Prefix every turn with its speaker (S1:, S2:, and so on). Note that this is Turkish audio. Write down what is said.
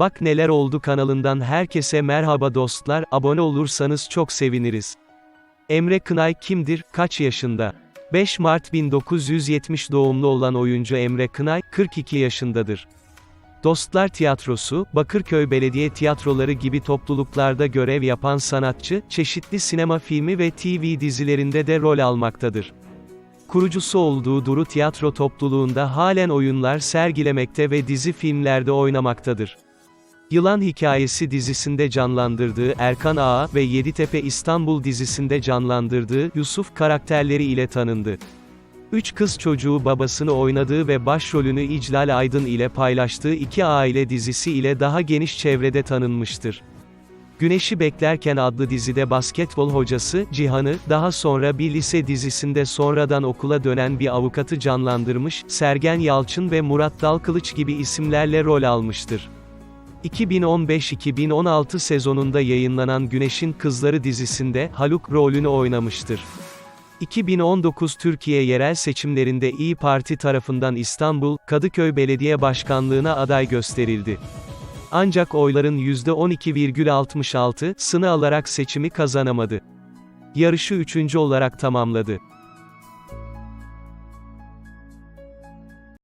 S1: Bak Neler Oldu kanalından herkese merhaba dostlar, abone olursanız çok seviniriz. Emre Kınay kimdir, kaç yaşında? 5 Mart 1970 doğumlu olan oyuncu Emre Kınay, 42 yaşındadır. Dostlar Tiyatrosu, Bakırköy Belediye Tiyatroları gibi topluluklarda görev yapan sanatçı, çeşitli sinema filmi ve TV dizilerinde de rol almaktadır. Kurucusu olduğu Duru Tiyatro topluluğunda halen oyunlar sergilemekte ve dizi filmlerde oynamaktadır. Yılan Hikayesi dizisinde canlandırdığı Erkan Ağa ve Yeditepe İstanbul dizisinde canlandırdığı Yusuf karakterleri ile tanındı. Üç kız çocuğu babasını oynadığı ve başrolünü İclal Aydın ile paylaştığı iki aile dizisi ile daha geniş çevrede tanınmıştır. Güneşi Beklerken adlı dizide basketbol hocası, Cihan'ı, daha sonra bir lise dizisinde sonradan okula dönen bir avukatı canlandırmış, Sergen Yalçın ve Murat Dalkılıç gibi isimlerle rol almıştır. 2015-2016 sezonunda yayınlanan Güneşin Kızları dizisinde, Haluk rolünü oynamıştır. 2019 Türkiye yerel seçimlerinde İyi Parti tarafından İstanbul, Kadıköy Belediye Başkanlığına aday gösterildi. Ancak oyların %12,66'sını alarak seçimi kazanamadı. Yarışı üçüncü olarak tamamladı.